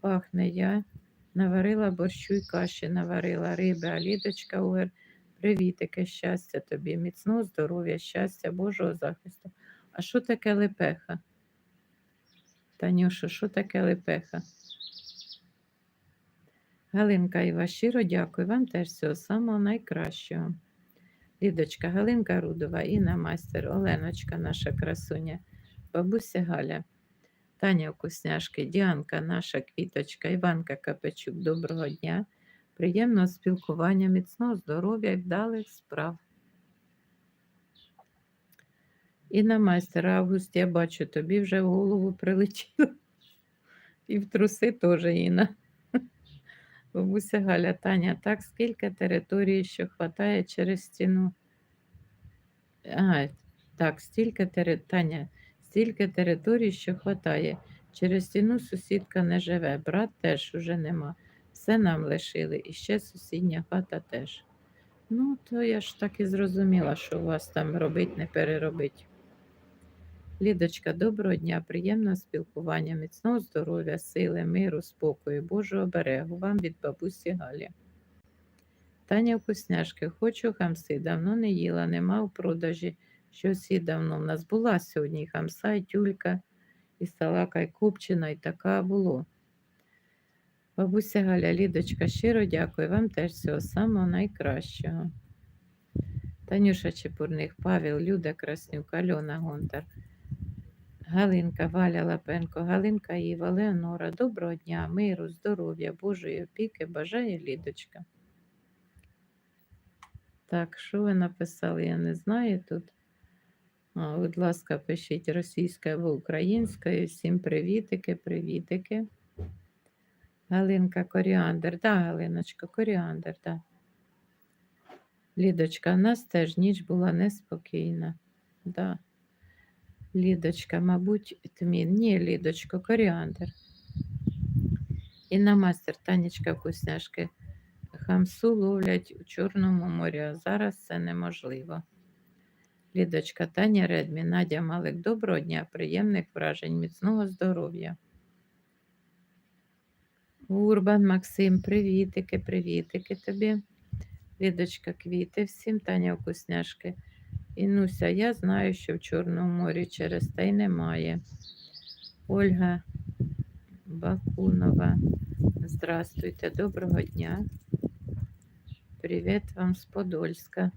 Пахне я. Наварила борщу і каші, наварила риби, а Лідочка Угер. Привітики, щастя тобі, міцного здоров'я, щастя, Божого захисту. А що таке лепеха? Танюша, що таке лепеха? Галинка Іва, щиро дякую вам теж всього самого найкращого. Лідочка, Галинка Рудова, Інна Майстер, Оленочка, наша красуня, бабуся Галя, Таня Вкусняшки, Діанка, наша квіточка, Іванка Капечук, доброго дня, приємного спілкування, міцного здоров'я і вдалих справ. Інна Майстер, Август, я бачу, тобі вже в голову прилетіло. І в труси теж, Інна. Бабуся Галя, Таня, так скільки території, що хватає через стіну? А, так, стільки тери... Таня, стільки територій, що хватає. Через стіну сусідка не живе, брат теж уже нема. Все нам лишили, і ще сусідня хата теж. Ну, то я ж так і зрозуміла, що у вас там робить, не переробить. Лідочка, доброго дня, приємного спілкування, міцного здоров'я, сили, миру, спокою, Божого берегу вам від бабусі Галі. Таня вкусняшки, хочу хамси, давно не їла, нема у продажі. Щось і давно. В нас була сьогодні і хамса, і тюлька, і салака, і купчина, і така було. Бабуся Галя, Лідочка, щиро дякую вам теж всього самого найкращого. Танюша Чепурних, Павел, Люда Краснюк, Альона Гонтар. Галинка, Валя Лапенко, Галинка Іва, Леонора, доброго дня, миру, здоров'я, Божої опіки, бажає Лідочка. Так, що ви написали, я не знаю тут. Будь ласка, пишіть російською або українською. Всім привітики, привітики. Галинка Коріандр. Да, Галиночка, Коріандр, да. Лідочка, у нас теж ніч була неспокійна. Да. Лідочка, мабуть, тмін. Ні, Лідочко, коріандр. І на мастер Танечка вкусняшки. Хамсу ловлять у Чорному морі, а зараз це неможливо. Лідочка, Таня Редмі, Надя Малик, доброго дня, приємних вражень, міцного здоров'я. Урбан Максим, привітики, привітики тобі. Лідочка, квіти всім, Таня вкусняшки. Інуся, я знаю, що в Чорному морі через те й немає. Ольга Бакунова. Здравствуйте, доброго дня. Привіт вам з Подольська.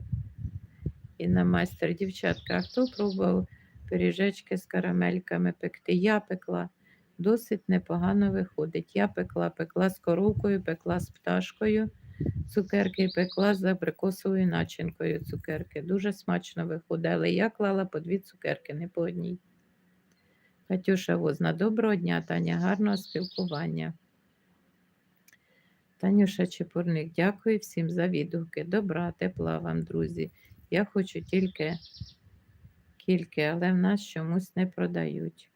Інна майстер, дівчатка, а хто пробував пиріжечки з карамельками пекти? Я пекла. Досить непогано виходить. Я пекла, пекла з коровкою, пекла з пташкою цукерки пекла з абрикосовою начинкою цукерки. Дуже смачно виходили. Я клала по дві цукерки, не по одній. Катюша Возна, доброго дня, Таня, гарного спілкування. Танюша Чепурник, дякую всім за відгуки. Добра, тепла вам, друзі. Я хочу тільки кілька, але в нас чомусь не продають.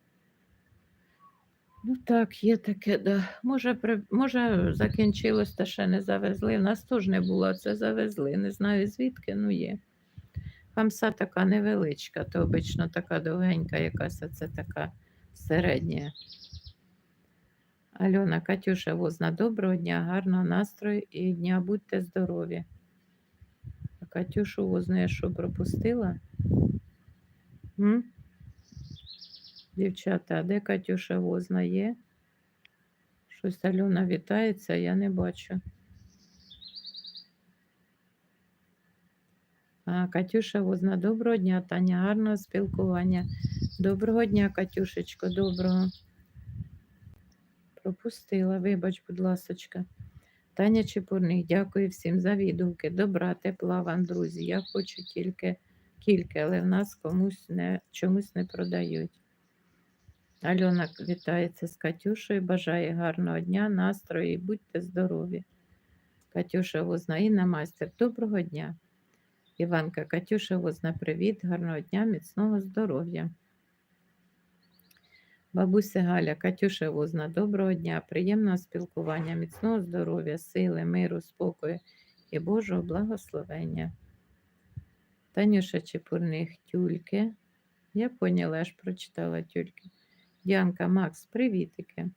Ну так, є таке, да. Може, при... може закінчилось та ще не завезли. У нас теж не було, це завезли. Не знаю звідки, ну є. Хамса така невеличка, то обично така довгенька, якась а це така середня. Альона, Катюша, Возна, доброго дня, гарного настрою і дня, будьте здорові. Катюшу Возну що пропустила? М? Дівчата, а де Катюша Возна є? Щось Альона вітається, я не бачу. А, Катюша Возна, доброго дня, Таня, гарного спілкування. Доброго дня, Катюшечко, доброго. Пропустила, вибач, будь ласочка. Таня Чепурник, дякую всім за відгуки. Добра, тепла вам, друзі. Я хочу тільки кілька, але в нас комусь не, чомусь не продають. Альона вітається з Катюшею, бажає гарного дня, настрою і будьте здорові. Катюша Возна Інна майстер, доброго дня. Іванка Катюша Возна, привіт, гарного дня, міцного здоров'я. Бабуся Галя, Катюша Возна, доброго дня, приємного спілкування, міцного здоров'я, сили, миру, спокою і Божого благословення. Танюша Чепурних, тюльки. Я поняла, аж прочитала тюльки. Діанка, Макс, привітики.